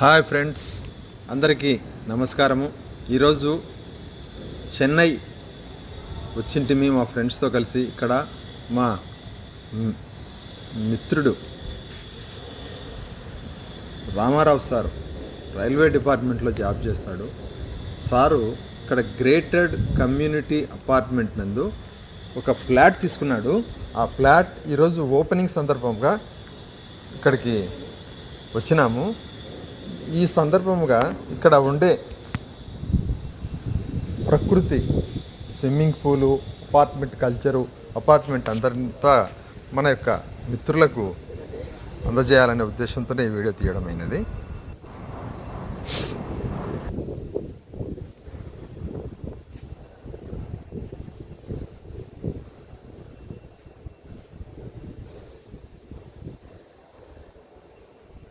Hi friends అందరికీ నమస్కారము. ఈరోజు చెన్నై వచ్చింటిమి మా ఫ్రెండ్స్తో కలిసి ఇక్కడ మా మిత్రుడు రామారావు సార్ రైల్వే డిపార్ట్మెంట్లో జాబ్ చేస్తాడు. సారు ఇక్కడ గ్రేటెడ్ కమ్యూనిటీ అపార్ట్మెంట్ నందు ఒక ఫ్లాట్ తీసుకున్నాడు. ఆ ఫ్లాట్ ఈరోజు ఓపెనింగ్ సందర్భంగా ఇక్కడికి వచ్చినాము. ఈ సందర్భముగా ఇక్కడ ఉండే ప్రకృతి swimming pool apartment culture apartment అందరంతా మన యొక్క మిత్రులకు అందజేయాలనే ఉద్దేశంతోనే ఈ వీడియో తీయడమైనది.